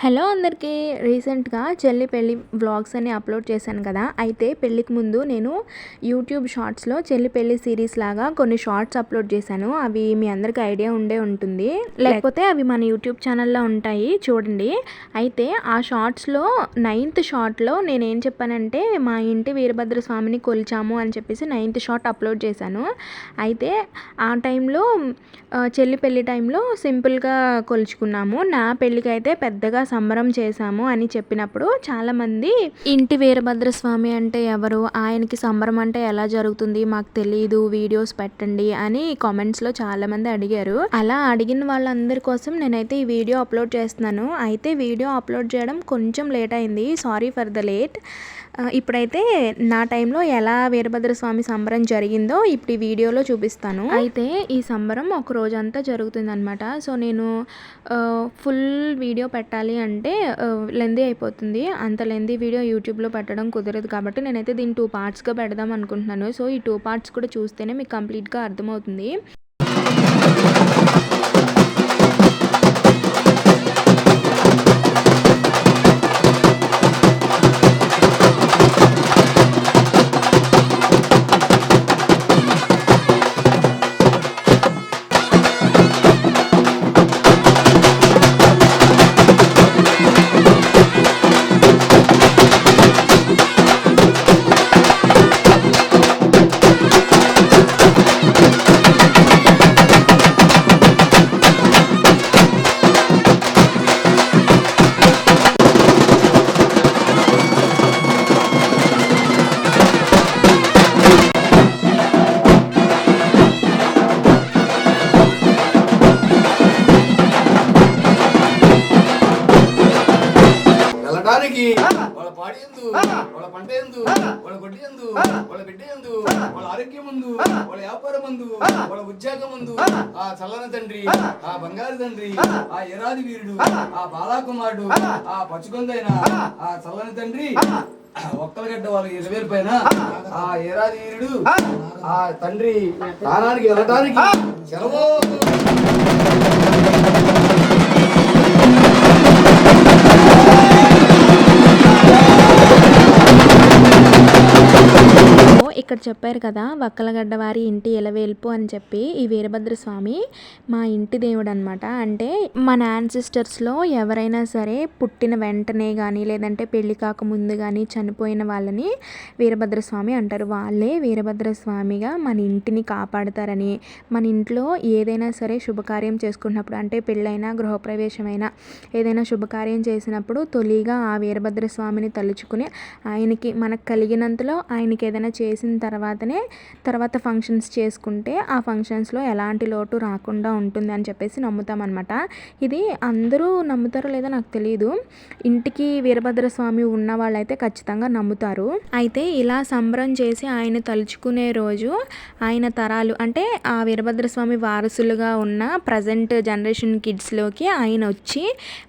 Hello అందరికీ. రీసెంట్గా చెల్లి పెళ్ళి వ్లాగ్స్ అని అప్లోడ్ చేశాను కదా. అయితే పెళ్ళికి ముందు నేను యూట్యూబ్ షార్ట్స్లో చెల్లి పెళ్ళి సిరీస్ లాగా కొన్ని షార్ట్స్ అప్లోడ్ చేశాను. అవి మీ అందరికీ ఐడియా ఉండే ఉంటుంది. లేకపోతే అవి మన యూట్యూబ్ ఛానల్లో ఉంటాయి. చూడండి. అయితే ఆ షార్ట్స్లో నైన్త్ షార్ట్లో నేను ఏం చెప్పానంటే మా ఇంటి వీరభద్ర స్వామిని కొలిచాము అని చెప్పేసి నైన్త్ షార్ట్ అప్లోడ్ చేశాను. అయితే ఆ టైంలో చెల్లి పెళ్ళి టైంలో సింపుల్గా కొలుచుకున్నాము. నా పెళ్ళికి అయితే పెద్దగా సంబరం చేశాము అని చెప్పినప్పుడు చాలామంది ఇంటి వీరభద్ర స్వామి అంటే ఎవరు? ఆయనకి సంబరం అంటే ఎలా జరుగుతుంది? మాకు తెలియదు వీడియోస్ పెట్టండి అని కామెంట్స్లో చాలామంది అడిగారు. అలా అడిగిన వాళ్ళందరి కోసం నేనైతే ఈ వీడియో అప్లోడ్ చేస్తున్నాను. అయితే వీడియో అప్లోడ్ చేయడం కొంచెం లేట్ అయింది. సారీ ఫర్ ద లేట్ ఇప్పుడైతే నా టైంలో ఎలా వీరభద్ర స్వామి సంబరం జరిగిందో ఇప్పుడు ఈ వీడియోలో చూపిస్తాను. అయితే ఈ సంబరం ఒక రోజంతా జరుగుతుంది అనమాట సో నేను ఫుల్ వీడియో పెట్టాలి అంటే లెందీ అయిపోతుంది. అంత లెందీ వీడియో యూట్యూబ్లో పెట్టడం కుదరదు కాబట్టి నేనైతే దీన్ని టూ పార్ట్స్గా పెడదాం అనుకుంటున్నాను. సో ఈ టూ పార్ట్స్ కూడా చూస్తేనే మీకు కంప్లీట్గా అర్థమవుతుంది. ఆరోగ్యం వాళ్ళ వ్యాపారం ముందు వాళ్ళ ఉద్యోగం ముందు ఆ చల్లని తండ్రి ఆ. బంగారు తండ్రి ఆ. ఎరాది వీరుడు ఆ. బాలాకుమారుడు ఆ. పచ్చుకొందైన ఆ. చల్లని తండ్రి ఒక్కలగడ్డ వాళ్ళ ఇరవై పైన ఆ ఏరాది వీరుడు ఆ. తండ్రి స్థానానికి వెళ్ళటానికి సెలవు ఇక్కడ చెప్పారు కదా వక్కలగడ్డ వారి ఇంటి ఎలవేల్పు అని చెప్పి ఈ వీరభద్ర స్వామి మా ఇంటి దేవుడు అనమాట అంటే మన యాన్సిస్టర్స్లో ఎవరైనా సరే పుట్టిన వెంటనే కానీ లేదంటే పెళ్ళి కాక ముందు కానీ చనిపోయిన వాళ్ళని వీరభద్ర స్వామి అంటారు. వాళ్ళే వీరభద్ర స్వామిగా మన ఇంటిని కాపాడతారని మన ఇంట్లో ఏదైనా సరే శుభకార్యం చేసుకున్నప్పుడు అంటే పెళ్ళైనా గృహప్రవేశమైనా ఏదైనా శుభకార్యం చేసినప్పుడు తొలిగా ఆ వీరభద్ర స్వామిని తలుచుకుని ఆయనకి మనకు కలిగినంతలో ఆయనకి ఏదైనా చేసిన తర్వాతనే తర్వాత ఫంక్షన్స్ చేసుకుంటే ఆ ఫంక్షన్స్లో ఎలాంటి లోటు రాకుండా ఉంటుంది అని చెప్పేసి నమ్ముతామన్నమాట. ఇది అందరూ నమ్ముతారో లేదో నాకు తెలియదు ఇంటికి వీరభద్ర స్వామి ఉన్న వాళ్ళైతే ఖచ్చితంగా నమ్ముతారు. అయితే ఇలా సంబరం చేసి ఆయన తలుచుకునే రోజు ఆయన తరాలు అంటే ఆ వీరభద్ర స్వామి వారసులుగా ఉన్న ప్రజెంట్ జనరేషన్ కిడ్స్లోకి ఆయన వచ్చి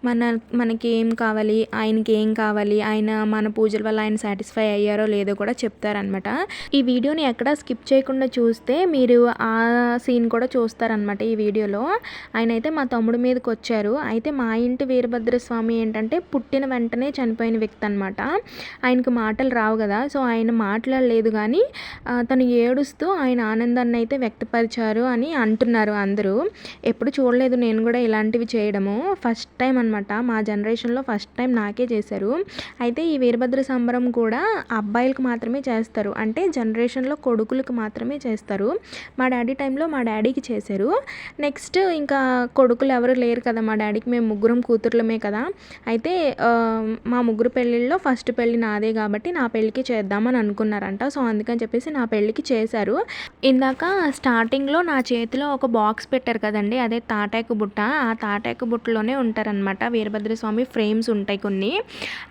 మన మనకి ఏం కావాలి ఆయనకి ఏం కావాలి ఆయన మన పూజల వల్ల ఆయన సాటిస్ఫై అయ్యారో లేదో కూడా చెప్తారనమాట ఈ వీడియోని ఎక్కడ స్కిప్ చేయకుండా చూస్తే మీరు ఆ సీన్ కూడా చూస్తారనమాట ఈ వీడియోలో. ఆయన అయితే మా తమ్ముడు మీదకి వచ్చారు. అయితే మా ఇంటి వీరభద్ర స్వామి ఏంటంటే పుట్టిన వెంటనే చనిపోయిన వ్యక్తి అనమాట ఆయనకు మాటలు రావు కదా. సో ఆయన మాట్లాడలేదు కానీ తను ఏడుస్తూ ఆయన ఆనందాన్ని అయితే వ్యక్తపరిచారు అని అంటున్నారు అందరూ. ఎప్పుడు చూడలేదు నేను కూడా ఇలాంటివి చేయడము. ఫస్ట్ టైం అనమాట మా జనరేషన్లో ఫస్ట్ టైం నాకే చేశారు. అయితే ఈ వీరభద్ర సంబరం కూడా అబ్బాయిలకు మాత్రమే చేస్తారు. అంటే జనరేషన్లో కొడుకులకు మాత్రమే చేస్తారు. మా డాడీ టైంలో మా డాడీకి చేశారు. నెక్స్ట్ ఇంకా కొడుకులు ఎవరు లేరు కదా మా డాడీకి మేము ముగ్గురం కూతుర్లమే కదా. అయితే మా ముగ్గురు పెళ్ళిళ్ళలో ఫస్ట్ పెళ్ళి నాదే కాబట్టి నా పెళ్ళికి చేద్దామని అనుకున్నారంట. సో అందుకని చెప్పేసి నా పెళ్ళికి చేశారు. ఇందాక స్టార్టింగ్లో నా చేతిలో ఒక బాక్స్ పెట్టారు కదండి అదే తాటాకు బుట్ట. ఆ తాటాకు బుట్టలోనే ఉంటారనమాట వీరభద్ర స్వామి ఫ్రేమ్స్ ఉంటాయి కొన్ని.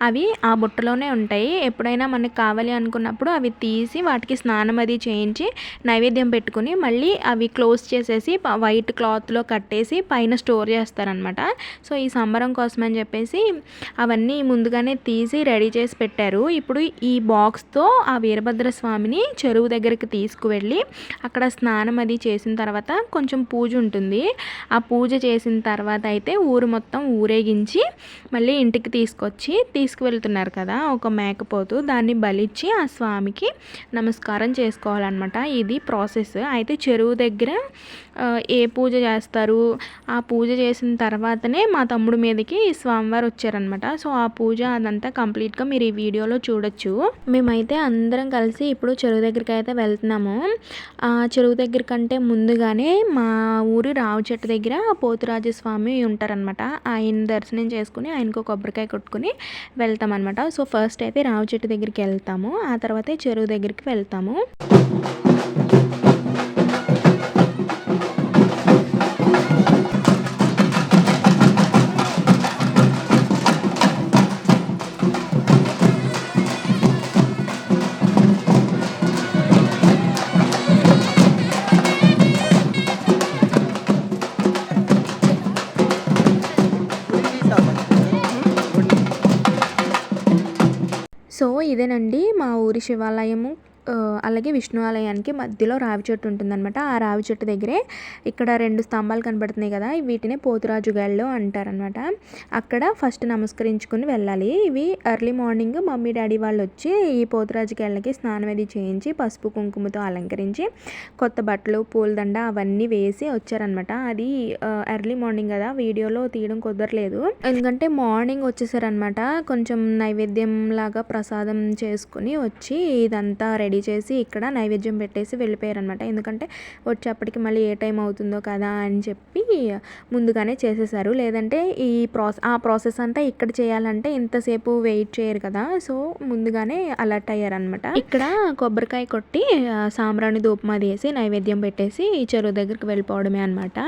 అవి ఆ బుట్టలోనే ఉంటాయి. ఎప్పుడైనా మనకు కావాలి అనుకున్నప్పుడు అవి తీసి వాటి వాటికి స్నానం అది చేయించి నైవేద్యం పెట్టుకుని మళ్ళీ అవి క్లోజ్ చేసేసి వైట్ క్లాత్లో కట్టేసి పైన స్టోర్ చేస్తారనమాట సో ఈ సంబరం కోసం అని చెప్పేసి అవన్నీ ముందుగానే తీసి రెడీ చేసి పెట్టారు. ఇప్పుడు ఈ బాక్స్తో ఆ వీరభద్ర స్వామిని చెరువు దగ్గరికి తీసుకువెళ్ళి అక్కడ స్నానం అది చేసిన తర్వాత కొంచెం పూజ ఉంటుంది. ఆ పూజ చేసిన తర్వాత అయితే ఊరు మొత్తం ఊరేగించి మళ్ళీ ఇంటికి తీసుకొచ్చి తీసుకువెళ్తున్నారు కదా ఒక మేకపోతు. దాన్ని బలిచ్చి ఆ స్వామికి నమస్కారం నమస్కారం చేసుకోవాలన్నమాట. ఇది ప్రాసెస్. అయితే చెరువు దగ్గర ఏ పూజ చేస్తారు? ఆ పూజ చేసిన తర్వాతనే మా తమ్ముడు మీదకి స్వామివారు వచ్చారనమాట సో ఆ పూజ అదంతా కంప్లీట్గా మీరు ఈ వీడియోలో చూడొచ్చు. మేమైతే అందరం కలిసి ఇప్పుడు చెరువు దగ్గరికి అయితే వెళ్తున్నాము. ఆ చెరువు దగ్గర కంటే ముందుగానే మా ఊరు రావు చెట్టు దగ్గర పోతురాజు స్వామి ఉంటారనమాట ఆయన దర్శనం చేసుకుని ఆయనకు కొబ్బరికాయ కొట్టుకుని వెళ్తామన్నమాట. సో ఫస్ట్ అయితే రావు చెట్టు దగ్గరికి వెళ్తాము. ఆ తర్వాతే చెరువు దగ్గరికి వెళ్తాము వెళ్తాము. సో ఇదేనండి మా ఊరి శివాలయము. అలాగే విష్ణు ఆలయానికి మధ్యలో రావి చెట్టు ఉంటుందన్నమాట. ఆ రావి చెట్టు దగ్గరే ఇక్కడ రెండు స్తంభాలు కనబడుతున్నాయి కదా వీటిని పోతురాజు గాళ్ళు అంటారనమాట అక్కడ ఫస్ట్ నమస్కరించుకుని వెళ్ళాలి. ఇవి ఎర్లీ మార్నింగ్ మమ్మీ డాడీ వాళ్ళు వచ్చి ఈ పోతురాజు గాళ్ళకి స్నానం అది చేయించి పసుపు కుంకుమతో అలంకరించి కొత్త బట్టలు పూలదండ అవన్నీ వేసి వచ్చారనమాట అది ఎర్లీ మార్నింగ్ కదా వీడియోలో తీయడం కుదరలేదు. ఎందుకంటే మార్నింగ్ వచ్చేసారనమాట కొంచెం నైవేద్యం లాగా ప్రసాదం చేసుకుని వచ్చి ఇదంతా రెడీ చేసి ఇక్కడ నైవేద్యం పెట్టేసి వెళ్ళిపోయారనమాట ఎందుకంటే వచ్చేప్పటికి మళ్ళీ ఏ టైం అవుతుందో కదా అని చెప్పి ముందుగానే చేసేసారు. లేదంటే ఈ ప్రాసెస్ ఆ ప్రాసెస్ అంతా ఇక్కడ చేయాలంటే ఇంతసేపు వెయిట్ చేయరు కదా. సో ముందుగానే అలర్ట్ అయ్యారనమాట ఇక్కడ కొబ్బరికాయ కొట్టి సాంబ్రాణి ధూపం అది వేసి నైవేద్యం పెట్టేసి చెరువు దగ్గరికి వెళ్ళిపోవడమే అనమాట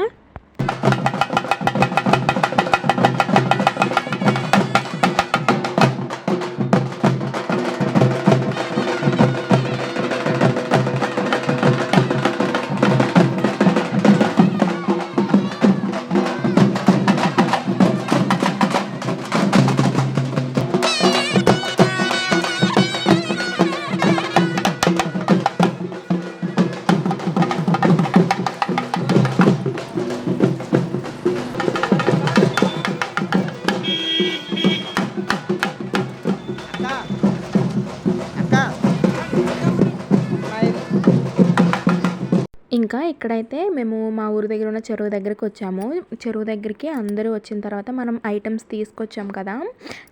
ఇంకా ఇక్కడైతే మేము మా ఊరి దగ్గర ఉన్న చెరువు దగ్గరికి వచ్చాము. చెరువు దగ్గరికి అందరూ వచ్చిన తర్వాత మనం ఐటమ్స్ తీసుకొచ్చాం కదా.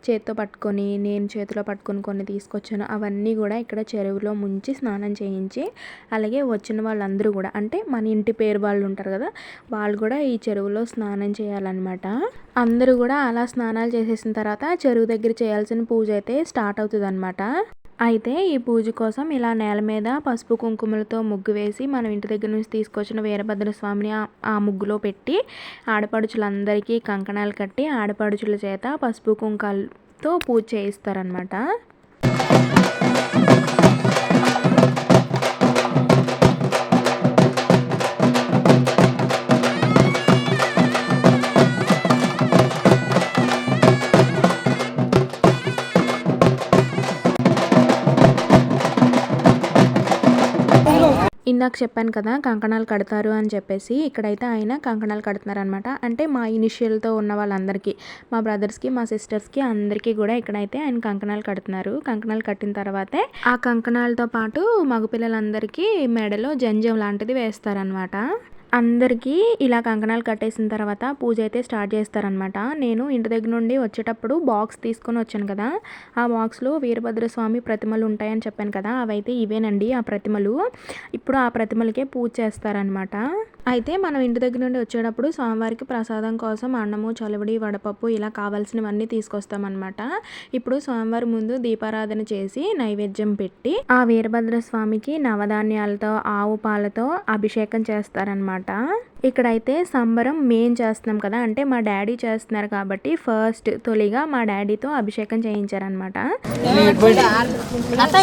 చేత్తో పట్టుకొని నేను చేతిలో పట్టుకొని కొన్ని తీసుకొచ్చాను. అవన్నీ కూడా ఇక్కడ చెరువులో ముంచి స్నానం చేయించి అలాగే వచ్చిన వాళ్ళందరూ కూడా అంటే మన ఇంటి పేరు వాళ్ళు ఉంటారు కదా వాళ్ళు కూడా ఈ చెరువులో స్నానం చేయాలన్నమాట. అందరూ కూడా అలా స్నానాలు చేసేసిన తర్వాత చెరువు దగ్గర చేయాల్సిన పూజ అయితే స్టార్ట్ అవుతుంది అయితే ఈ పూజ కోసం ఇలా నేల మీద పసుపు కుంకుమలతో ముగ్గు వేసి మనం ఇంటి దగ్గర నుంచి తీసుకొచ్చిన వీరభద్ర స్వామిని ఆ- ముగ్గులో పెట్టి ఆడపడుచులందరికీ కంకణాలు కట్టి ఆడపడుచుల చేత పసుపు కుంకాలతో పూజ చేయిస్తారనమాట ఇందాక చెప్పాను కదా కంకణాలు కడతారు అని చెప్పేసి ఇక్కడైతే ఆయన కంకణాలు కడుతున్నారనమాట అంటే మా ఇనిషియల్తో ఉన్న వాళ్ళందరికీ మా బ్రదర్స్కి మా సిస్టర్స్కి అందరికీ కూడా ఇక్కడైతే ఆయన కంకణాలు కడుతున్నారు. కంకణాలు కట్టిన తర్వాతే ఆ కంకణాలతో పాటు మగపిల్లలందరికీ మెడలో జంజం లాంటిది వేస్తారనమాట అందరికీ ఇలా కంకణాలు కట్టేసిన తర్వాత పూజ అయితే స్టార్ట్ చేస్తారనమాట నేను ఇంటి దగ్గర నుండి వచ్చేటప్పుడు బాక్స్ తీసుకొని వచ్చాను కదా. ఆ బాక్స్లో వీరభద్ర స్వామి ప్రతిమలు ఉంటాయని చెప్పాను కదా. అవైతే ఇవేనండి ఆ ప్రతిమలు. ఇప్పుడు ఆ ప్రతిమలకే పూజ చేస్తారనమాట అయితే మనం ఇంటి దగ్గర నుండి వచ్చేటప్పుడు స్వామివారికి ప్రసాదం కోసం అన్నము చలవడి వడపప్పు ఇలా కావాల్సినవన్నీ తీసుకొస్తామన్నమాట. ఇప్పుడు స్వామివారి ముందు దీపారాధన చేసి నైవేద్యం పెట్టి ఆ వీరభద్ర స్వామికి నవధాన్యాలతో ఆవు పాలతో అభిషేకం చేస్తారనమాట అనమాట ఇక్కడైతే సంబరం మేం చేస్తున్నాం కదా అంటే మా డాడీ చేస్తున్నారు కాబట్టి ఫస్ట్ తొలిగా మా డాడీతో అభిషేకం చేయించారనమాట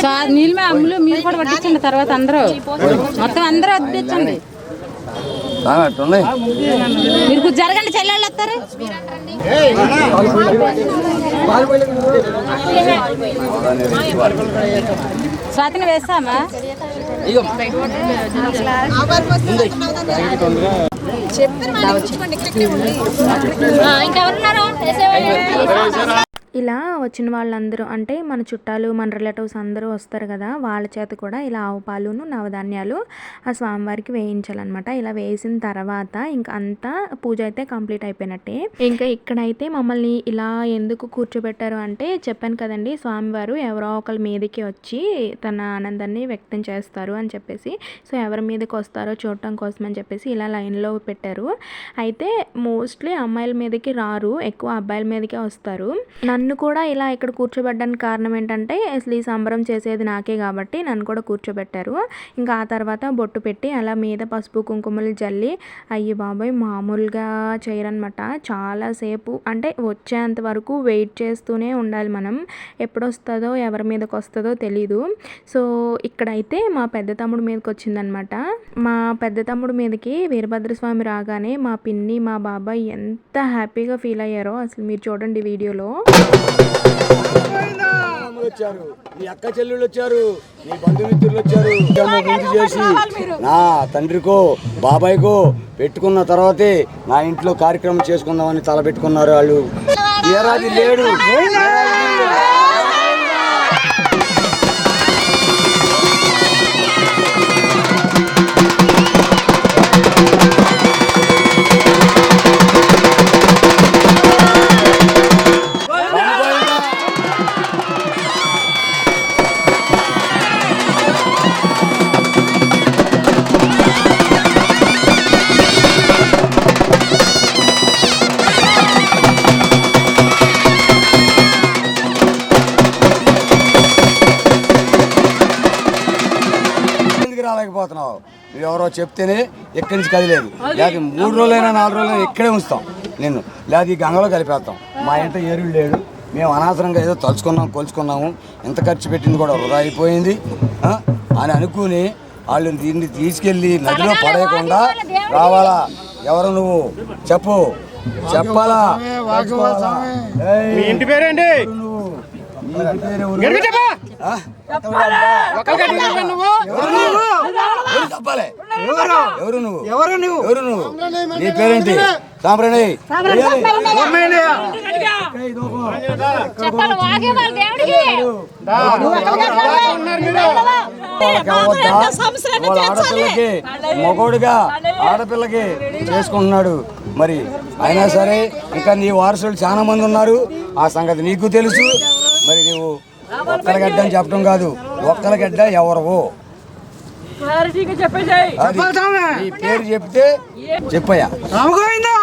సార్ నీళ్ళు అమ్ములు మీరు కూడా పట్టించండి తర్వాత అందరూ. మొత్తం అందరూ వడ్డించండి. అట్టున్నాయి మీరు జరగండి చెల్లెళ్ళు వస్తారు. స్వాతిని వేస్తామా? ఇంకెవరున్నారు? ఇలా వచ్చిన వాళ్ళందరూ అంటే మన చుట్టాలు మన రిలేటివ్స్ అందరూ వస్తారు కదా వాళ్ళ చేత కూడా ఇలా ఆవు పాలును నవధాన్యాలు ఆ స్వామివారికి వేయించాలన్నమాట. ఇలా వేసిన తర్వాత ఇంకా అంతా పూజ అయితే కంప్లీట్ అయిపోయినట్టే. ఇంకా ఇక్కడైతే మమ్మల్ని ఇలా ఎందుకు కూర్చోబెట్టారు అంటే చెప్పాను కదండి స్వామివారు ఎవరో ఒకరి మీదకి వచ్చి తన ఆనందాన్ని వ్యక్తం చేస్తారు అని చెప్పేసి. సో ఎవరి మీదకి వస్తారో చూడటం కోసం అని చెప్పేసి ఇలా లైన్లో పెట్టారు. అయితే మోస్ట్లీ అమ్మాయిల మీదకి రారు ఎక్కువ అబ్బాయిల మీదకే వస్తారు. నన్ను కూడా ఇలా ఇక్కడ కూర్చోబెట్టడానికి కారణం ఏంటంటే అసలు ఈ సంబరం చేసేది నాకే కాబట్టి నన్ను కూడా కూర్చోబెట్టారు. ఇంకా ఆ తర్వాత బొట్టు పెట్టి అలా మీద పసుపు కుంకుమలు జల్లి అయ్యి బాబాయ్ మామూలుగా చేయరనమాట చాలాసేపు అంటే వచ్చేంత వరకు వెయిట్ చేస్తూనే ఉండాలి మనం. ఎప్పుడొస్తుందో ఎవరి మీదకి వస్తుందో తెలీదు. సో ఇక్కడైతే మా పెద్ద తమ్ముడు మీదకి వచ్చిందనమాట మా పెద్ద తమ్ముడు మీదకి వీరభద్రస్వామి రాగానే మా పిన్ని మా బాబాయ్ ఎంత హ్యాపీగా ఫీల్ అయ్యారో అసలు మీరు చూడండి వీడియోలో. వచ్చారు నీ అక్క చెల్లెళ్ళు వచ్చారు నీ బంధుమిత్రులు వచ్చారు ముందు చేసి నా తండ్రికో బాబాయ్కో పెట్టుకున్న తర్వాతే నా ఇంట్లో కార్యక్రమం చేసుకుందామని తలపెట్టుకున్నారు వాళ్ళు. ఏరాది లేడు. రాలేకపోతున్నావు నువ్వు ఎవరో చెప్తేనే ఇక్కడి నుంచి కదిలేదు. లేకపోతే మూడు రోజులైనా నాలుగు రోజులైనా ఇక్కడే ఉంచుతాం. నిన్ను. లేదా ఈ గంగలో కలిపేస్తాం. మా ఇంట ఏరుడు లేడు మేము అనవసరంగా ఏదో తలుచుకున్నాం కొలుచుకున్నాము. ఎంత ఖర్చు పెట్టింది కూడా వృధా అయిపోయింది. ఆ? అని అనుకుని వాళ్ళు దీన్ని తీసుకెళ్ళి నదిలో పడేయకుండా రావాలా? ఎవరు నువ్వు? చెప్పు. చెప్పాలా? ఇంటి పేరేంటి? నువ్వు? ఇంటి పేరు ఎవరు? నువ్వు? ఎవరు నువ్వు ఎవరు నువ్వు నీ పేరేంటి సాంబ్రాణి చెప్పాలి ఆడపిల్లకి మగోడుగా ఆడపిల్లకి చేసుకుంటున్నాడు మరి అయినా సరే ఇంకా నీ వారసులు చాలా మంది ఉన్నారు ఆ సంగతి నీకు తెలుసు మరి నువ్వు ఒక్కల గడ్డ అని చెప్పడం కాదు. ఒక్కల గడ్డ ఎవరు పేరు చెప్తే చెప్పయ్యా! గోవిందా!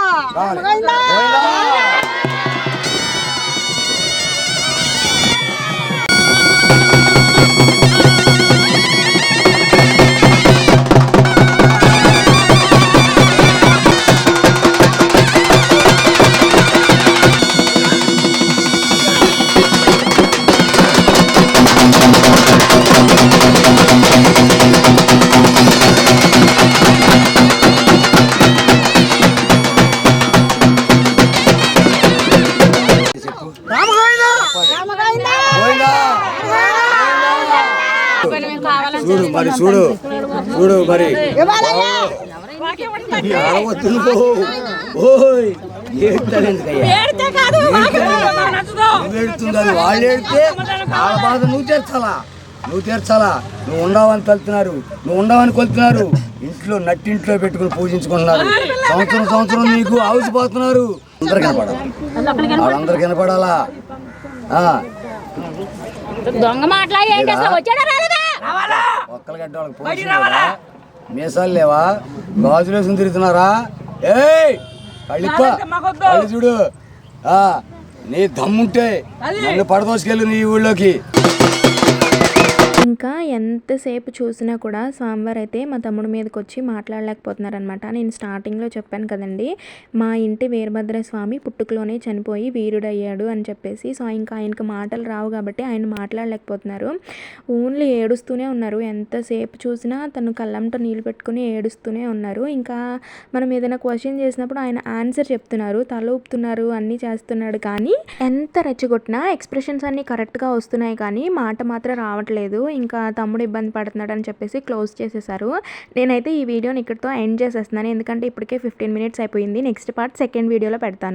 చూడు మరి చూడు. చూడు మరి. ఓయ్ ఏడుతుందని వాళ్ళు ఏడితే వాళ్ళ బాధ నువ్వు తీర్చాలా? నువ్వు తీర్చాలా? నువ్వు ఉండవని తలుతున్నారు. నువ్వు ఉండవని కొలుతున్నారు. ఇంట్లో నట్టింట్లో పెట్టుకుని పూజించుకుంటున్నారు. సంవత్సరం సంవత్సరం నీకు ఆవిసిపోతున్నారు అందరు కనపడాలి? వాళ్ళందరూ కనపడాలా? ఆ, దొంగ మాటలా ఒక్కల గడ్డ వాళ్ళకి మీసాలు లేవా? గాజులు వేసుకుని తిరుగుతున్నారా? ఏయ్! కళ్ళిప్ప కళ్ళు చూడు. ఆ, నీ దమ్ముంటే నన్ను పడదోసుకెళ్ళు నీ ఊళ్ళోకి. ఇంకా ఎంతసేపు చూసినా కూడా స్వామివారు అయితే మా తమ్ముడి మీదకి వచ్చి మాట్లాడలేకపోతున్నారనమాట నేను స్టార్టింగ్లో చెప్పాను కదండి మా ఇంటి వీరభద్ర స్వామి పుట్టుకలోనే చనిపోయి వీరుడయ్యాడు అని చెప్పేసి. సో ఇంకా ఆయనకు మాటలు రావు కాబట్టి ఆయన మాట్లాడలేకపోతున్నారు. ఓన్లీ ఏడుస్తూనే ఉన్నారు. ఎంతసేపు చూసినా తను కళ్ళంతో నీళ్ళు పెట్టుకుని ఏడుస్తూనే ఉన్నారు. ఇంకా మనం ఏదైనా క్వశ్చన్ చేసినప్పుడు ఆయన ఆన్సర్ చెప్తున్నారు. తల ఊపుతున్నారు అన్నీ చేస్తున్నాడు కానీ ఎంత రెచ్చగొట్టినా ఎక్స్ప్రెషన్స్ అన్నీ కరెక్ట్గా వస్తున్నాయి కానీ మాట మాత్రం రావట్లేదు. ఇంకా తమ్ముడు ఇబ్బంది పడుతున్నాడు అని చెప్పేసి క్లోజ్ చేసేసారు. నేనైతే ఈ వీడియోని ఇక్కడితో ఎండ్ చేసేస్తున్నాను. ఎందుకంటే ఇప్పటికే ఫిఫ్టీన్ మినిట్స్ అయిపోయింది. నెక్స్ట్ పార్ట్ సెకండ్ వీడియోలో పెడతాను.